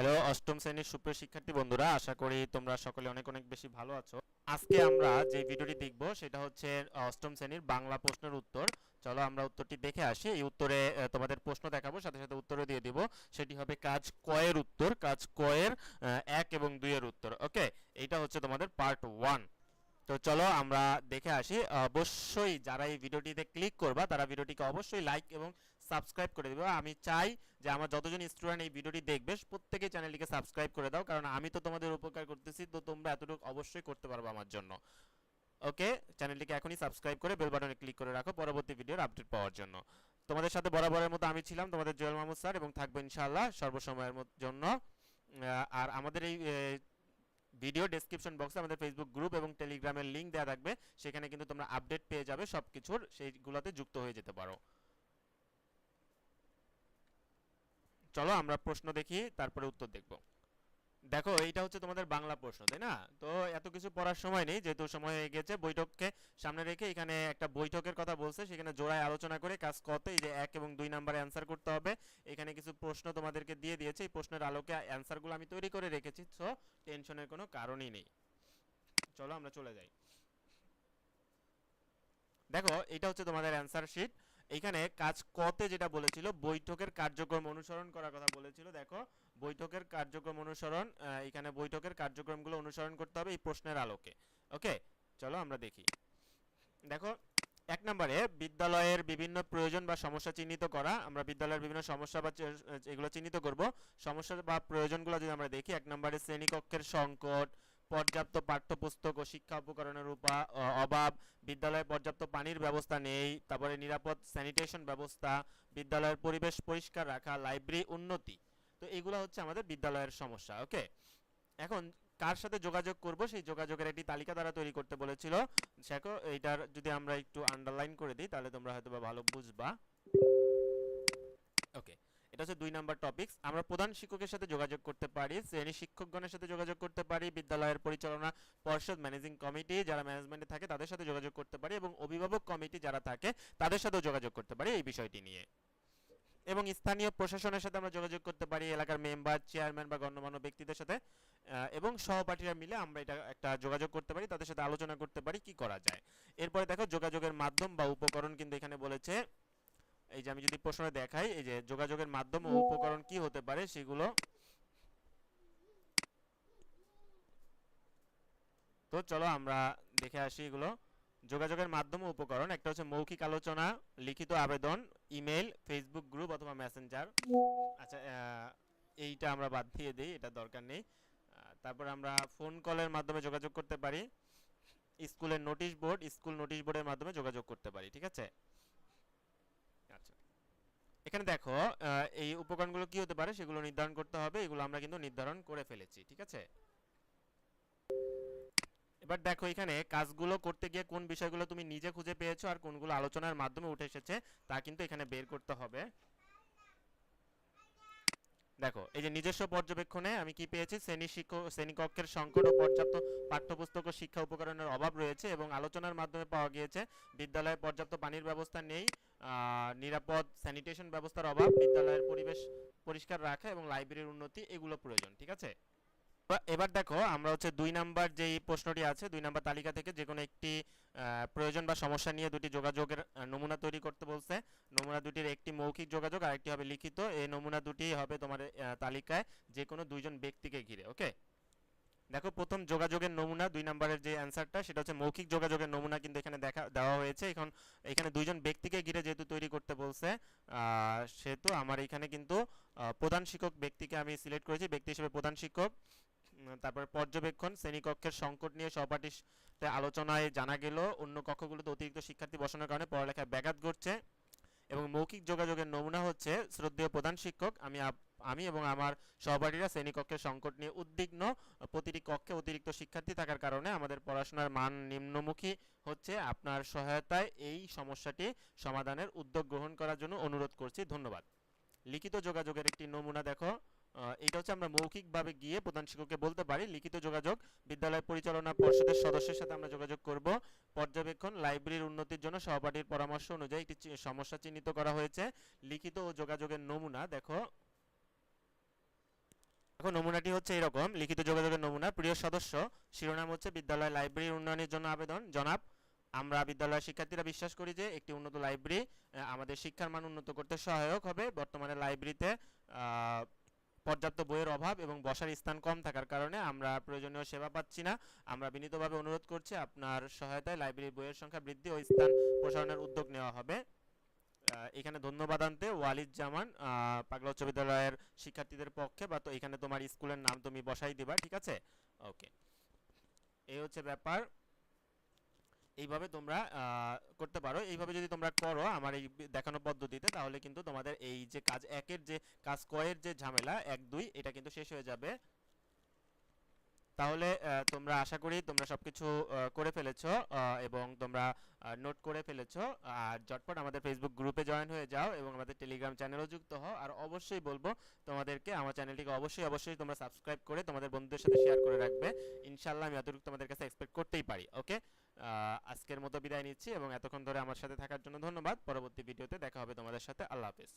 Hello, অষ্টম শ্রেণির সুপ্রিয় শিক্ষার্থী বন্ধুরা, আশা করি তোমরা সকলে অনেক অনেক বেশি ভালো আছো। আজকে আমরা যে ভিডিওটি দেখব সেটা হচ্ছে অষ্টম শ্রেণির বাংলা প্রশ্নের উত্তর। চলো আমরা উত্তরটি দেখে আসি। এই উত্তরে তোমাদের প্রশ্ন দেখাবো, সাথে সাথে উত্তরও দিয়ে দিব। সেটি হবে কাজ কয়ের উত্তর, কাজ কয়ের এক এবং দুইয়ের উত্তর, ওকে? এইটা হচ্ছে তোমাদের পার্ট ওয়ান। তো চলো আমরা দেখে আসি। অবশ্যই যারা এই ভিডিওটিতে ক্লিক করবা, তারা ভিডিওটিকে অবশ্যই লাইক এবং সাবস্ক্রাইব করে দিবে। আমি চাই যে আমার যতজন স্টুডেন্ট এই ভিডিওটি দেখবে প্রত্যেকেই চ্যানেলটিকে সাবস্ক্রাইব করে দাও, কারণ আমি তো তোমাদের উপকার করতেছি, তো তোমরা এতটুকু অবশ্যই করতে পারবে আমার জন্য। ওকে? চ্যানেলটিকে এখনই সাবস্ক্রাইব করে বেল বাটনে ক্লিক করে রাখো পরবর্তী ভিডিওর আপডেট পাওয়ার জন্য। তোমাদের সাথে বরাবরের মতো আমি ছিলাম, তোমাদের জুয়েল মাহমুদ স্যার, এবং থাকব ইনশাআল্লাহ সর্বসময়ের জন্য। আর আমাদের এই ভিডিও ডেসক্রিপশন বক্সে আমাদের ফেসবুক গ্রুপ এবং টেলিগ্রামের লিঙ্ক দেওয়া থাকবে, সেখানে কিন্তু তোমরা আপডেট পেয়ে যাবে, সবকিছুর সেইগুলোতে যুক্ত হয়ে যেতে পারো। চলো আমরা প্রশ্ন দেখি, তারপরে উত্তর দেখব। দেখো, এইটা হচ্ছে তোমাদের বাংলা প্রশ্ন, তাই না? তো এত কিছু পড়ার সময় নেই, যেহেতু সময় হয়ে গেছে, বৈঠককে সামনে রেখে এখানে একটা বৈঠকের কথা বলছে, সেখানে জোড়ায় আলোচনা করে কাজ কতে এই যে এক এবং দুই নাম্বারে অ্যান্সার করতে হবে। এখানে কিছু প্রশ্ন তোমাদেরকে দিয়ে দিয়েছে, এই প্রশ্নের আলোকে অ্যান্সারগুলো আমি তৈরি করে রেখেছি সো টেনশনের কোনো কারণই নেই। চলো আমরা চলে যাই। দেখো এটা হচ্ছে তোমাদের অ্যান্সার শিট এইখানে কাজ কতে যেটা বলেছিল, বৈঠকের কার্যক্রম অনুসরণ করার কথা বলেছিল। দেখো, বৈঠকের কার্যক্রম অনুসরণ এখানে বৈঠকের কার্যক্রমগুলো অনুসরণ করতে হবে এই প্রশ্নের আলোকে। ওকে? চলো আমরা দেখি। দেখো, এক নম্বরে, বিদ্যালয়ের বিভিন্ন প্রয়োজন বা সমস্যা চিহ্নিত করা। আমরা বিদ্যালয়ের বিভিন্ন সমস্যা বা এগুলো চিহ্নিত করব। সমস্যা বা প্রয়োজনগুলো যদি আমরা দেখি, এক নম্বরে শ্রেণীকক্ষের সংকট পর্যাপ্ত পাঠ্যপুস্তক ও শিক্ষা উপকরণের উপা- অভাব, বিদ্যালয়ে পর্যাপ্ত পানির ব্যবস্থা নেই, তারপরে নিরাপদ স্যানিটেশন ব্যবস্থা, বিদ্যালয়ের পরিবেশ পরিষ্কার রাখা, লাইব্রেরি উন্নতি। তো এগুলো হচ্ছে আমাদের বিদ্যালয়ের সমস্যা, ওকে? এখন কার সাথে যোগাযোগ করব? সেই যোগাযোগের একটি তালিকা দ্বারা তৈরি করতে বলেছিল। দেখো, এইটার যদি আমরা একটু আন্ডারলাইন করে দিই, তাহলে তোমরা হয়তো ভালো বুঝবা। ওকে এটা হচ্ছে দুই নাম্বার টপিকস আমরা প্রধান শিক্ষকের সাথে যোগাযোগ করতে পারি শ্রেণি শিক্ষকগণের সাথে যোগাযোগ করতে পারি, বিদ্যালয়ের পরিচালনা পর্ষদ ম্যানেজিং কমিটি যারা ম্যানেজমেন্টে থাকে তাদের সাথে যোগাযোগ করতে পারি এবং অভিভাবক কমিটি যারা থাকে তাদের সাথেও যোগাযোগ করতে পারি এই বিষয়টি নিয়ে। এবং স্থানীয় প্রশাসনের সাথে আমরা যোগাযোগ করতে পারি, এলাকার মেম্বার চেয়ারম্যান বা গণ্যমান্য ব্যক্তিদের সাথে। এবং সহপাঠীরা মিলে আমরা এটা একটা যোগাযোগ করতে পারি, তাদের সাথে আলোচনা করতে পারি, কি করা যায়। এরপরে দেখো যোগাযোগের মাধ্যম বা উপকরণ কিন্তু এখানে বলেছে এই যে আমি যদি প্রশ্নে দেখাই, এই যে যোগাযোগের মাধ্যম ও উপকরণ কি হতে পারে সেগুলো তো চলো আমরা দেখে আসি এগুলো। যোগাযোগের মাধ্যম উপকরণ, একটা হচ্ছে মৌখিক আলোচনা, লিখিত আবেদন, ইমেল, ফেসবুক গ্রুপ অথবা মেসেঞ্জার। আচ্ছা এইটা আমরা বাদ দিয়ে দিই, এটা দরকার নেই। তারপর আমরা ফোন কলের মাধ্যমে যোগাযোগ করতে পারি। স্কুলের নোটিশ বোর্ড, স্কুল নোটিশ বোর্ডের মাধ্যমে যোগাযোগ করতে পারি, ঠিক আছে? এখানে দেখো এই উপকরণগুলো কি হতে পারে? সেগুলো নির্ধারণ করতে হবে, এগুলো আমরা কিন্তু নির্ধারণ করে ফেলেছি, ঠিক আছে? এবার দেখো এখানে কাজগুলো করতে গিয়ে কোন বিষয়গুলো তুমি নিজে খুঁজে পেয়েছ আর কোনগুলো আলোচনার মাধ্যমে উঠে এসেছে তা কিন্তু এখানে বের করতে হবে। দেখো, এই যে নিজস্ব পর্যবেক্ষণে আমি কি পেয়েছি? শ্রেণি শিক্ষক শ্রেণীকক্ষের সংকট ও পর্যাপ্ত পাঠ্যপুস্তক ও শিক্ষা উপকরণের অভাব রয়েছে এবং আলোচনার মাধ্যমে পাওয়া গিয়েছে, বিদ্যালয়ে পর্যাপ্ত পানির ব্যবস্থা নেই নিরাপদ স্যানিটেশন ব্যবস্থার অভাব, বিদ্যালয়ের পরিবেশ পরিষ্কার রাখা এবং লাইব্রেরির উন্নতি, এগুলো প্রয়োজন, ঠিক আছে? এবার- দেখো, আমরা হচ্ছে দুই নাম্বার যেই প্রশ্নটি আছে, দুই নাম্বার তালিকা থেকে যে কোনো একটি প্রয়োজন বা সমস্যা নিয়ে দুটি যোগাযোগের নমুনা তৈরি করতে বলছে। নমুনা দুটির একটি মৌখিক যোগাযোগ আর একটি হবে লিখিত। এই নমুনা দুটি হবে তোমার তালিকায় যে কোনো দুইজন ব্যক্তিকে ঘিরে, ওকে? দেখো, প্রথম যোগাযোগের নমুনা, দুই নাম্বারের যে অ্যান্সারটা, সেটা হচ্ছে মৌখিক যোগাযোগের নমুনা কিন্তু এখানে দেখা, দেওয়া হয়েছে। এখন এখানে দুইজন ব্যক্তিকে ঘিরে যেহেতু তৈরি করতে বলছে সেহেতু আমার এখানে কিন্তু প্রধান শিক্ষক ব্যক্তিকে আমি সিলেক্ট করেছি, ব্যক্তি হিসেবে প্রধান শিক্ষক। তারপর পর্যবেক্ষণ, শ্রেণীকক্ষের সংকট নিয়ে সহপাঠীর সাথে আলোচনায় জানা গেল, অন্য কক্ষগুলোতে অতিরিক্ত শিক্ষার্থী বসানোর কারণে পড়ালেখায় ব্যাঘাত ঘটছে এবং মৌখিক যোগাযোগের নমুনা হচ্ছে শ্রদ্ধেয় প্রধান শিক্ষক, আমি আমি এবং আমার সহপাঠীরা শ্রেণীকক্ষের সংকট নিয়ে উদ্বিগ্ন। প্রতিটি কক্ষে অতিরিক্ত শিক্ষার্থী থাকার কারণে আমাদের পড়াশোনার মান নিম্নমুখী হচ্ছে। আপনার সহায়তায় এই সমস্যাটি সমাধানের উদ্যোগ গ্রহণ করার জন্য অনুরোধ করছি। ধন্যবাদ। লিখিত যোগাযোগের একটি নমুনা দেখো। এটা হচ্ছে আমরা মৌখিকভাবে গিয়ে প্রধান শিক্ষককে বলতে পারি, লিখিত যোগাযোগ, বিদ্যালয় পরিচালনা পর্ষদের সদস্যের সাথে আমরা যোগাযোগ করব। পর্যবেক্ষণ, লাইব্রেরির উন্নতির জন্য সহপাঠীর পরামর্শ অনুযায়ী একটি সমস্যা চিহ্নিত করা হয়েছে। লিখিত ও যোগাযোগের নমুনা, দেখো। এখন নমুনাটি হচ্ছে এরকম। লিখিত যোগাযোগের নমুনা। প্রিয় সদস্য, শিরোনাম হচ্ছে বিদ্যালয় লাইব্রেরি উন্নয়নের জন্য আবেদন। জনাব, আমরা বিদ্যালয়ের শিক্ষার্থীরা বিশ্বাস করি যে একটি উন্নত লাইব্রেরি আমাদের শিক্ষার মান উন্নত করতে সহায়ক হবে। বর্তমানে লাইব্রেরিতে পর্যাপ্ত বইয়ের অভাব এবং বসার স্থান কম থাকার কারণে আমরা প্রয়োজনীয় সেবা পাচ্ছি না। আমরা বিনীতভাবে অনুরোধ করছি আপনার সহায়তায় লাইব্রেরির বইয়ের সংখ্যা বৃদ্ধি ও স্থান প্রসারণের উদ্যোগ নেওয়া হবে। এখানে ধন্যবাদ আনতে ওয়ালিদ জামান পাগলা উচ্চ বিদ্যালয়ের শিক্ষার্থীদের পক্ষে, বা তো এখানে তোমার স্কুলের নাম তুমি বসাই দিবা, ঠিক আছে? ওকে এই হচ্ছে ব্যাপার। এইভাবে তোমরা করতে পারো। এইভাবে যদি তোমরা করো আমার এই দেখানো পদ্ধতিতে, তাহলে কিন্তু তোমাদের এই যে কাজ, একের যে কাজ, কয়ের যে ঝামেলা, এক, দুই, এটা কিন্তু শেষ হয়ে যাবে। তাহলে তোমরা আশা করি তোমরা সবকিছু আহ, করে ফেলেছো এবং তোমরা নোট করে ফেলেছো। আর ঝটপট আমাদের ফেসবুক গ্রুপে জয়েন হয়ে যাও এবং আমাদের টেলিগ্রাম চ্যানেলও যুক্ত হও। আর অবশ্যই বলব তোমাদেরকে আমার চ্যানেলটিকে অবশ্যই অবশ্যই তোমরা সাবস্ক্রাইব করে তোমাদের বন্ধুদের সাথে শেয়ার করে রাখবে। ইনশাল্লাহ আমি এতটুকু তোমাদের কাছে এক্সপেক্ট করতেই পারি ওকে আজকের মতো বিদায় নিচ্ছি এবং এতক্ষণ ধরে আমার সাথে থাকার জন্য ধন্যবাদ। পরবর্তী ভিডিওতে দেখা হবে তোমাদের সাথে। আল্লাহ হাফেজ।